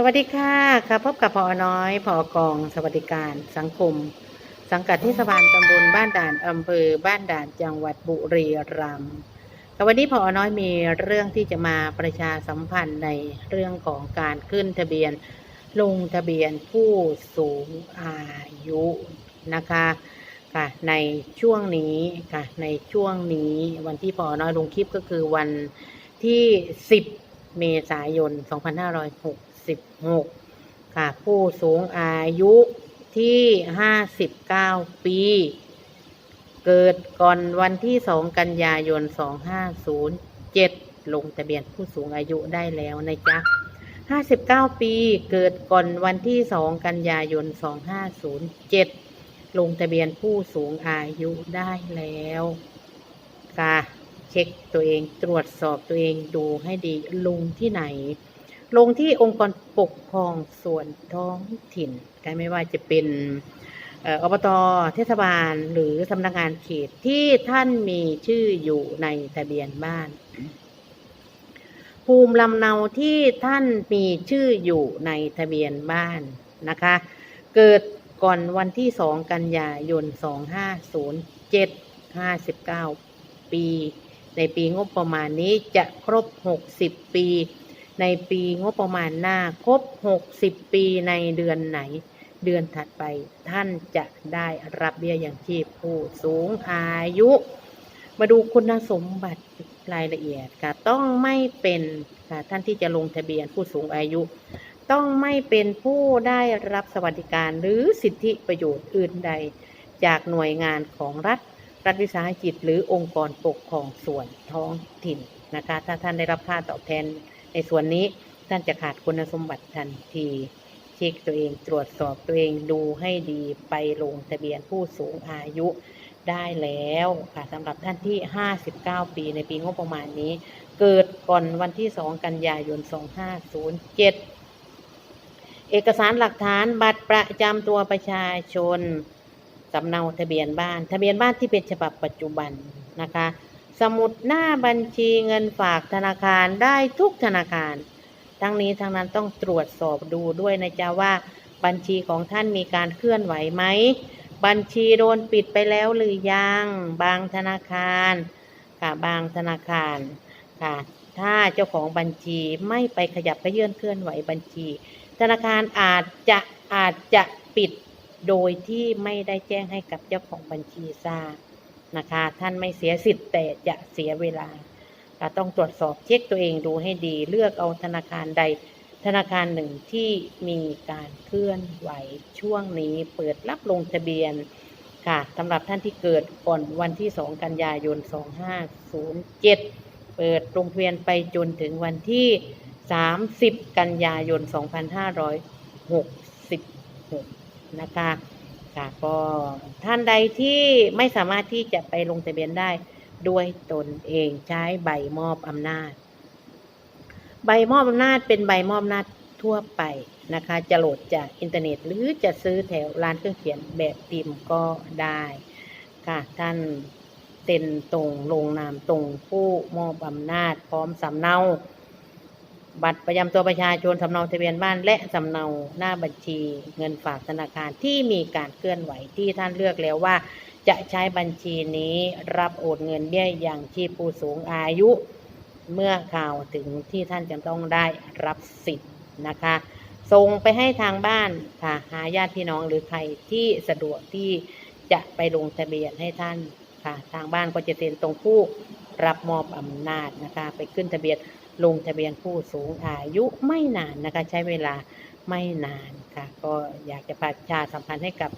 สวัสดีค่ะค่ะพบกับพอน้อยพอกอง สวัสดิการสังคม สังกัดเทศบาลตำบลบ้านด่านอำเภอบ้านด่านจังหวัดบุรีรัมย์วันนี้พอน้อยมีเรื่องที่จะมาประชาสัมพันธ์ในเรื่องของการขึ้นทะเบียน ลงทะเบียนผู้สูงอายุนะคะค่ะในช่วงนี้ค่ะในช่วงนี้วันที่พอน้อยลงคลิปก็คือวันที่ 10 เมษายน 2566ค่ะ ผู้สูงอายุที่59ปี เกิดก่อนวันที่2กันยายน2507ลงทะเบียนผู้สูงอายุได้แล้วนะจ๊ะ59ปีเกิดก่อนวันที่2กันยายน2507ลงทะเบียนผู้สูงอายุได้แล้วค่ะเช็คตัวเองตรวจสอบตัวเองดูให้ดีลงที่ไหน ลงที่องค์กรปกครองส่วนท้องถิ่นไม่ว่าจะเป็นเอ่ออบตเทศบาลหรือสำนักงานเขตที่ท่านมีชื่ออยู่ในทะเบียนบ้าน ภูมิลำเนาที่ท่านมีชื่ออยู่ในทะเบียนบ้านนะคะ เกิดก่อนวันที่ 2 กันยายน 2507 59 ปี ในปีงบประมาณนี้จะครบ 60 ปี ในปีงบประมาณหน้าครบ 60 ปีในเดือนไหน เดือนถัดไปท่านจะได้รับเบี้ยอย่างชีพผู้สูงอายุ มาดูคุณสมบัติรายละเอียดค่ะต้องไม่เป็นค่ะท่านที่จะลงทะเบียนผู้สูงอายุ ต้องไม่เป็นผู้ได้รับสวัสดิการหรือสิทธิประโยชน์อื่นใด จากหน่วยงานของรัฐ รัฐวิสาหกิจหรือองค์กรปกครองส่วนท้องถิ่นนะคะ ถ้าท่านได้รับค่าตอบแทน ในส่วนนี้ท่านจะขาดคุณสมบัติทันทีเช็คตัวเองตรวจสอบตัวเองดูให้ดีไปลงทะเบียนผู้สูงอายุได้แล้วค่ะสำหรับท่านที่ 59 ปีในปีงบประมาณนี้ เกิดก่อนวันที่ 2 กันยายน 2507 เอกสารหลักฐานบัตรประจำตัวประชาชนสำเนาทะเบียนบ้าน ทะเบียนบ้านที่เป็นฉบับปัจจุบันนะคะ สมุดหน้าบัญชีเงินฝากธนาคารได้ทุกธนาคาร ทั้งนี้ทั้งนั้นต้องตรวจสอบดูด้วยนะจ๊ะว่า บัญชีของท่านมีการเคลื่อนไหวไหม บัญชีโดนปิดไปแล้วหรือยัง บางธนาคารค่ะบางธนาคารค่ะ ถ้าเจ้าของบัญชีไม่ไปขยับขยื่นเคลื่อนไหวบัญชี ธนาคารอาจจะอาจจะปิดโดยที่ไม่ได้แจ้งให้กับเจ้าของบัญชีทราบ นะคะ ท่านไม่เสียสิทธิ์แต่จะเสียเวลาค่ะต้องตรวจสอบเช็คตัวเองดูให้ดี เลือกเอาธนาคารใด ธนาคารหนึ่งที่มีการเคลื่อนไหวช่วงนี้เปิดรับลงทะเบียนค่ะสำหรับท่านที่เกิดก่อนวันที่ 2 กันยายน 2507 เปิดลงทะเบียนไปจนถึงวันที่ 30 กันยายน 2566 นะคะ ค่ะ ก็ท่านใดที่ไม่สามารถที่จะไปลงทะเบียนได้ด้วยตนเองใช้ใบมอบอำนาจ ใบมอบอำนาจเป็นใบมอบอำนาจทั่วไปนะคะ จะโหลดจากอินเทอร์เน็ต หรือจะซื้อแถวร้านเครื่องเขียนแบบพิมพ์ก็ได้ค่ะท่านเซ็นตรงลงนามตรงผู้มอบอำนาจ พร้อมสำเนา บัตรประจำตัวประชาชนสำเนาทะเบียนบ้านและสำเนาหน้าบัญชี เงินฝากธนาคารที่มีการเคลื่อนไหวที่ท่านเลือกแล้วว่า จะใช้บัญชีนี้รับโอนเงินเบี้ยอย่างชีพผู้สูงอายุ เมื่อข่าวถึงที่ท่านจะต้องได้รับสิทธิ์นะคะส่งไปให้ทางบ้านค่ะหาญาติพี่น้องหรือใครที่สะดวกที่จะไปลงทะเบียนให้ท่านค่ะ ทางบ้านก็จะเซ็นตรงผู้รับมอบอำนาจนะคะ ไปขึ้นทะเบียน ลงทะเบียนผู้สูงอายุไม่นานนะคะ ใช้เวลาไม่นานค่ะ ก็อยากจะประชาสัมพันธ์ให้กับ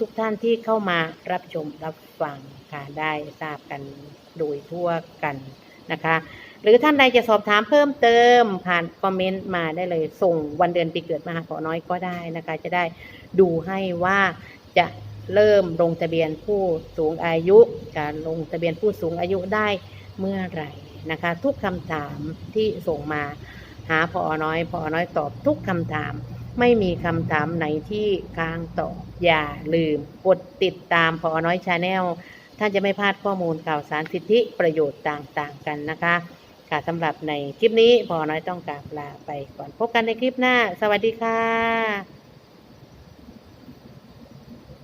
ทุกๆทท่านที่เข้ามารับชมรับฟังค่ะได้ทราบกันโดยทั่วกันนะคะ หรือท่านใดจะสอบถามเพิ่มเติม ผ่านคอมเมนต์มาได้เลยส่งวันเดือนปีเกิดมาหาขอน้อยก็ได้นะคะ จะได้ดูให้ว่าจะเริ่มลงทะเบียนผู้สูงอายุ การลงทะเบียนผู้สูงอายุได้เมื่อไหร่ นะคะ ทุกคำถามที่ส่งมาหาพอน้อยพอน้อยตอบทุกคำถาม ไม่มีคำถามไหนที่ค้างตอบอย่าลืมกดติดตามพอน้อยชาแนลท่านจะไม่พลาดข้อมูลข่าวสารสิทธิประโยชน์ต่างๆ กันนะคะค่ะสำหรับในคลิปนี้พอน้อยต้องกราบลาไปก่อนพบกันในคลิปหน้า สวัสดีค่ะ